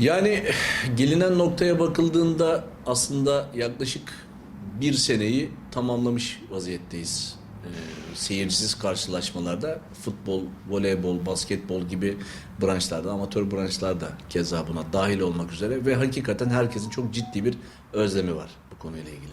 Yani gelinen noktaya bakıldığında aslında yaklaşık bir seneyi tamamlamış vaziyetteyiz. Ee, seyircisiz karşılaşmalarda futbol, voleybol, basketbol gibi branşlarda, amatör branşlarda keza buna dahil olmak üzere ve hakikaten herkesin çok ciddi bir özlemi var bu konuyla ilgili.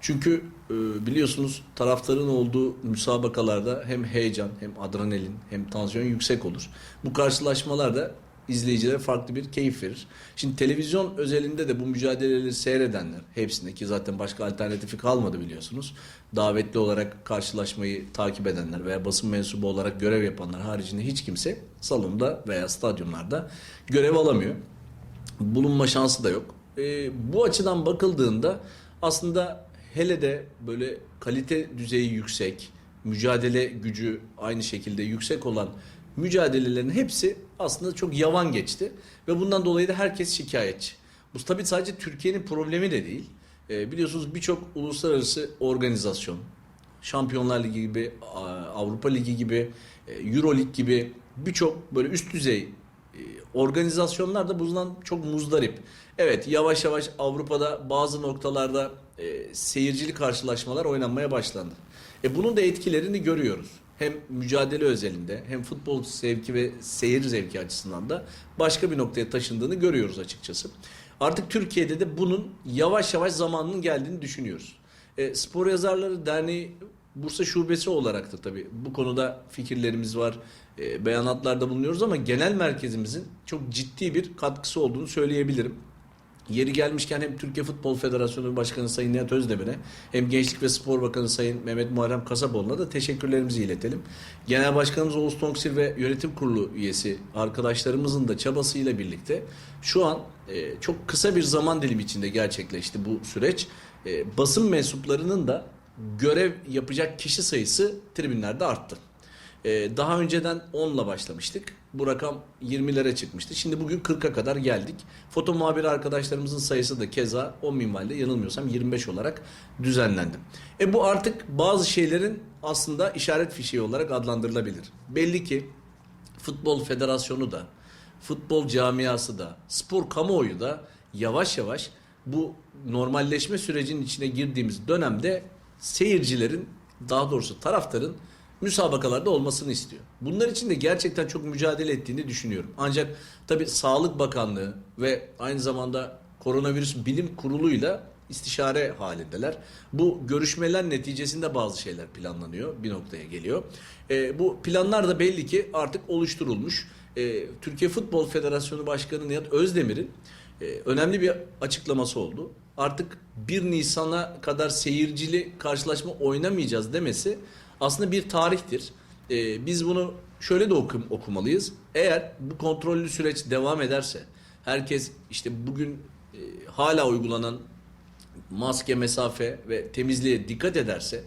Çünkü e, biliyorsunuz taraftarın olduğu müsabakalarda hem heyecan hem adrenalin hem tansiyon yüksek olur. Bu karşılaşmalarda izleyicilere farklı bir keyif verir. Şimdi televizyon özelinde de bu mücadeleleri seyredenler hepsinde ki zaten başka alternatifi kalmadı biliyorsunuz. Davetli olarak karşılaşmayı takip edenler veya basın mensubu olarak görev yapanlar haricinde hiç kimse salonda veya stadyumlarda görev alamıyor. Bulunma şansı da yok. E, bu açıdan bakıldığında aslında hele de böyle kalite düzeyi yüksek, mücadele gücü aynı şekilde yüksek olan mücadelelerin hepsi aslında çok yavan geçti ve bundan dolayı da herkes şikayetçi. Bu tabii sadece Türkiye'nin problemi de değil. Ee, biliyorsunuz birçok uluslararası organizasyon, Şampiyonlar Ligi gibi, Avrupa Ligi gibi, e, Euro Lig gibi birçok böyle üst düzey e, organizasyonlar da bundan çok muzdarip. Evet yavaş yavaş Avrupa'da bazı noktalarda e, seyircili karşılaşmalar oynanmaya başlandı. E bunun da etkilerini görüyoruz. Hem mücadele özelinde hem futbol zevki ve seyir zevki açısından da başka bir noktaya taşındığını görüyoruz açıkçası. Artık Türkiye'de de bunun yavaş yavaş zamanının geldiğini düşünüyoruz. E, Spor Yazarları Derneği Bursa Şubesi olarak da tabii bu konuda fikirlerimiz var, e, beyanatlarda bulunuyoruz ama genel merkezimizin çok ciddi bir katkısı olduğunu söyleyebilirim. Yeri gelmişken hem Türkiye Futbol Federasyonu Başkanı Sayın Nihat Özdemir'e hem Gençlik ve Spor Bakanı Sayın Mehmet Muharrem Kasapoğlu'na da teşekkürlerimizi iletelim. Genel Başkanımız Oğuz Tonksir ve Yönetim Kurulu üyesi arkadaşlarımızın da çabasıyla birlikte şu an e, çok kısa bir zaman dilimi içinde gerçekleşti bu süreç. E, basın mensuplarının da görev yapacak kişi sayısı tribünlerde arttı. Ee, daha önceden 10'la başlamıştık. Bu rakam 20'lere çıkmıştı. Şimdi bugün 40'a kadar geldik. Foto muhabiri arkadaşlarımızın sayısı da keza 10 minvalde yanılmıyorsam 25 olarak düzenlendi. E bu artık bazı şeylerin aslında işaret fişeği olarak adlandırılabilir. Belli ki Futbol Federasyonu da, futbol camiası da, spor kamuoyu da yavaş yavaş bu normalleşme sürecinin içine girdiğimiz dönemde seyircilerin daha doğrusu taraftarın müsabakalarda olmasını istiyor. Bunlar için de gerçekten çok mücadele ettiğini düşünüyorum. Ancak tabi Sağlık Bakanlığı ve aynı zamanda Koronavirüs Bilim Kurulu'yla istişare halindeler. Bu görüşmeler neticesinde bazı şeyler planlanıyor. Bir noktaya geliyor. E, bu planlar da belli ki artık oluşturulmuş. E, Türkiye Futbol Federasyonu Başkanı Nihat Özdemir'in e, önemli bir açıklaması oldu. Artık 1 Nisan'a kadar seyircili karşılaşma oynamayacağız demesi aslında bir tarihtir. Ee, biz bunu şöyle de okum, okumalıyız. Eğer bu kontrollü süreç devam ederse, herkes işte bugün e, hala uygulanan maske, mesafe ve temizliğe dikkat ederse,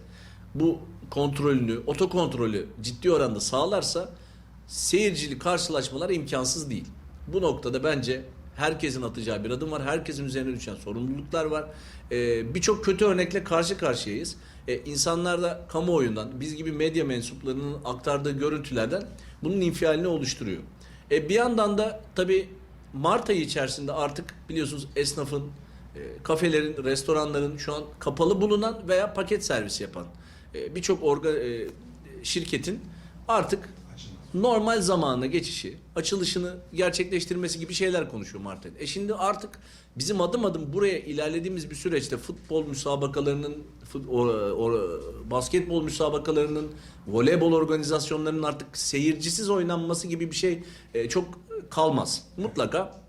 bu kontrolünü, otokontrolü ciddi oranda sağlarsa seyircili karşılaşmalar imkansız değil. Bu noktada bence herkesin atacağı bir adım var. Herkesin üzerine düşen sorumluluklar var. Ee, Birçok kötü örnekle karşı karşıyayız. Ee, insanlar da kamuoyundan, biz gibi medya mensuplarının aktardığı görüntülerden bunun infialini oluşturuyor. E, bir yandan da tabii Mart ayı içerisinde artık biliyorsunuz esnafın, e, kafelerin, restoranların şu an kapalı bulunan veya paket servis yapan e, birçok orga, e, şirketin artık normal zamanına geçişi, açılışını gerçekleştirmesi gibi şeyler konuşuyor Mart ayında. E şimdi artık bizim adım adım buraya ilerlediğimiz bir süreçte futbol müsabakalarının, o- basketbol müsabakalarının, voleybol organizasyonlarının artık seyircisiz oynanması gibi bir şey e, çok kalmaz. Mutlaka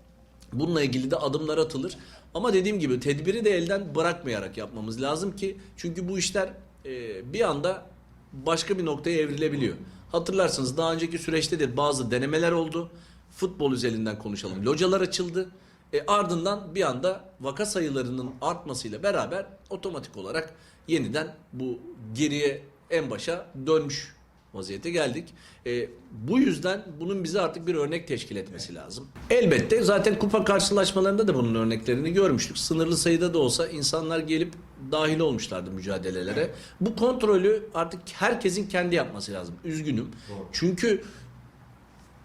Bununla ilgili de adımlar atılır. Ama dediğim gibi tedbiri de elden bırakmayarak yapmamız lazım ki çünkü bu işler e, bir anda başka bir noktaya evrilebiliyor. Hatırlarsınız daha önceki süreçte de bazı denemeler oldu. Futbol üzerinden konuşalım. Localar açıldı. E, ardından bir anda vaka sayılarının artmasıyla beraber otomatik olarak yeniden bu geriye en başa dönmüş vaziyete geldik. E, bu yüzden bunun bize artık bir örnek teşkil etmesi lazım. Elbette zaten kupa karşılaşmalarında da bunun örneklerini görmüştük. Sınırlı sayıda da olsa insanlar gelip dahil olmuşlardı mücadelelere. Bu kontrolü artık herkesin kendi yapması lazım. Üzgünüm. Çünkü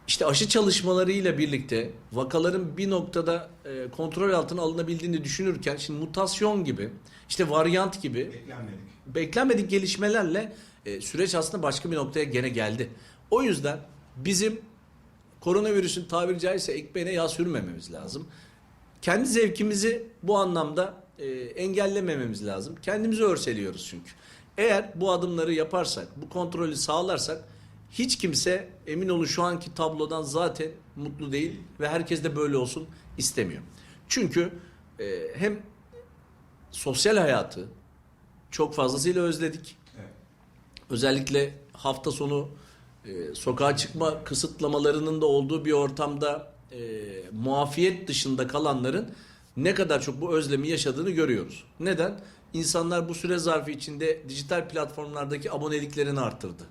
İşte aşı çalışmalarıyla birlikte vakaların bir noktada e, kontrol altına alınabildiğini düşünürken şimdi mutasyon gibi, işte varyant gibi Beklenmedik. beklenmedik gelişmelerle e, süreç aslında başka bir noktaya gene geldi. O yüzden bizim koronavirüsün tabiri caizse ekmeğine yağ sürmememiz lazım. Kendi zevkimizi bu anlamda e, engellemememiz lazım. Kendimizi örseliyoruz çünkü. Eğer bu adımları yaparsak, bu kontrolü sağlarsak hiç kimse emin olun şu anki tablodan zaten mutlu değil ve herkes de böyle olsun istemiyor. Çünkü e, hem sosyal hayatı çok fazlasıyla özledik. Özellikle hafta sonu e, sokağa çıkma kısıtlamalarının da olduğu bir ortamda e, muafiyet dışında kalanların ne kadar çok bu özlemi yaşadığını görüyoruz. Neden? İnsanlar bu süre zarfı içinde dijital platformlardaki aboneliklerini arttırdı.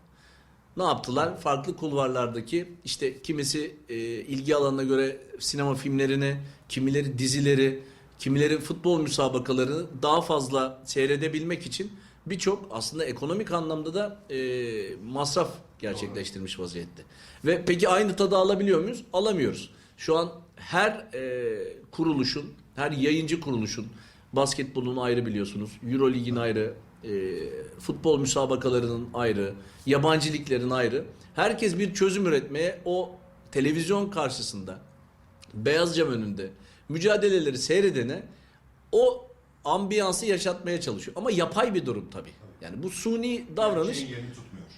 Ne yaptılar? Farklı kulvarlardaki işte kimisi e, ilgi alanına göre sinema filmlerini, kimileri dizileri, kimileri futbol müsabakalarını daha fazla seyredebilmek için birçok aslında ekonomik anlamda da e, masraf gerçekleştirmiş vaziyette. Ve peki aynı tadı alabiliyor muyuz? Alamıyoruz. Şu an her e, kuruluşun, her yayıncı kuruluşun basketbolun ayrı biliyorsunuz, Euro Lig'in ayrı, e, futbol müsabakalarının ayrı, yabancı ayrı. Herkes bir çözüm üretmeye o televizyon karşısında, beyaz cam önünde mücadeleleri seyredene o ambiyansı yaşatmaya çalışıyor. Ama yapay bir durum tabii. Yani bu suni davranış tutmuyor.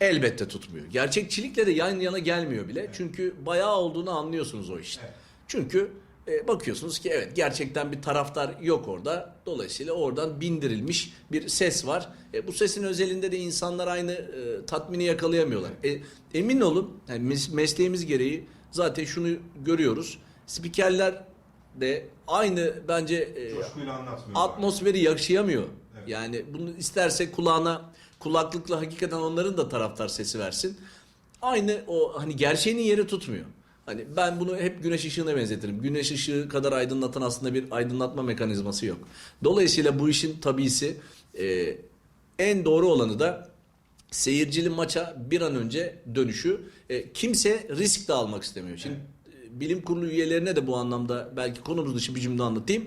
elbette tutmuyor. Gerçekçilikle de yan yana gelmiyor bile. Çünkü bayağı olduğunu anlıyorsunuz o işte. Evet. Çünkü e, bakıyorsunuz ki evet gerçekten bir taraftar yok orada. Dolayısıyla oradan bindirilmiş bir ses var. E, bu sesin özelinde de insanlar aynı e, tatmini yakalayamıyorlar. E, emin olun yani mes- mesleğimiz gereği zaten şunu görüyoruz. Spikerler de aynı bence e, atmosferi yaşayamıyor. Evet. Yani bunu isterse kulağına kulaklıkla hakikaten onların da taraftar sesi versin. Aynı o hani gerçeğinin yeri tutmuyor. Hani ben bunu hep güneş ışığına benzetirim. Güneş ışığı kadar aydınlatan aslında bir aydınlatma mekanizması yok. Dolayısıyla bu işin tabisi e, en doğru olanı da seyircili maça bir an önce dönüşü. E, kimse risk de almak istemiyor. Şimdi e, bilim kurulu üyelerine de bu anlamda belki konumuz dışı bir cümle anlatayım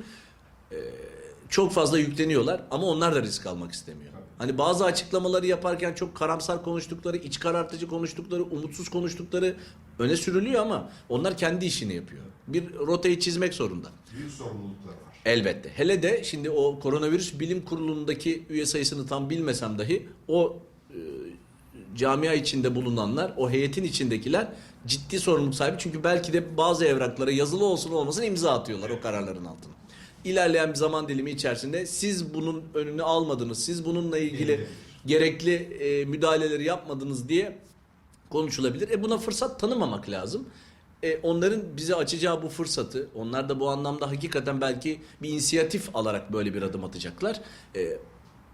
çok fazla yükleniyorlar ama onlar da risk almak istemiyor. Hani bazı açıklamaları yaparken çok karamsar konuştukları, iç karartıcı konuştukları, umutsuz konuştukları öne sürülüyor ama onlar kendi işini yapıyor. Bir rotayı çizmek zorunda. Büyük sorumlulukları var. Elbette. Hele de şimdi o koronavirüs bilim kurulundaki üye sayısını tam bilmesem dahi o camia içinde bulunanlar, o heyetin içindekiler ciddi sorumluluk sahibi. Çünkü belki de bazı evraklara yazılı olsun olmasın imza atıyorlar o kararların altına. İlerleyen bir zaman dilimi içerisinde siz bunun önünü almadınız, siz bununla ilgili gerekli e, müdahaleleri yapmadınız diye konuşulabilir. E buna fırsat tanımamak lazım. E onların bize açacağı bu fırsatı, onlar da bu anlamda hakikaten belki bir inisiyatif alarak böyle bir adım atacaklar. E,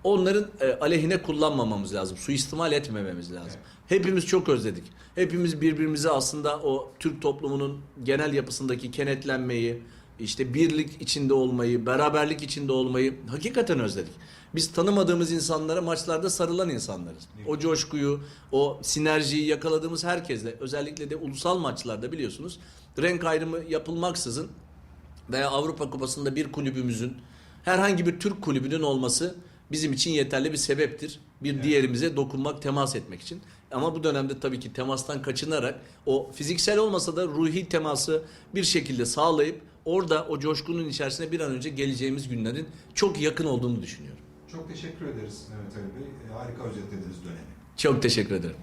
onların e, aleyhine kullanmamamız lazım. Suistimal etmememiz lazım. Hepimiz çok özledik. Hepimiz birbirimize aslında o Türk toplumunun genel yapısındaki kenetlenmeyi, işte birlik içinde olmayı, beraberlik içinde olmayı hakikaten özledik. Biz tanımadığımız insanlara maçlarda sarılan insanlarız. O coşkuyu, o sinerjiyi yakaladığımız herkesle, özellikle de ulusal maçlarda biliyorsunuz renk ayrımı yapılmaksızın veya Avrupa Kupası'nda bir kulübümüzün herhangi bir Türk kulübünün olması bizim için yeterli bir sebeptir. Bir diğerimize dokunmak, temas etmek için. Ama bu dönemde tabii ki temastan kaçınarak o fiziksel olmasa da ruhi teması bir şekilde sağlayıp orada o coşkunun içerisine bir an önce geleceğimiz günlerin çok yakın olduğunu düşünüyorum. Çok teşekkür ederiz Mehmet Ali Bey. Harika özetlediniz dönemi. Çok teşekkür ederim.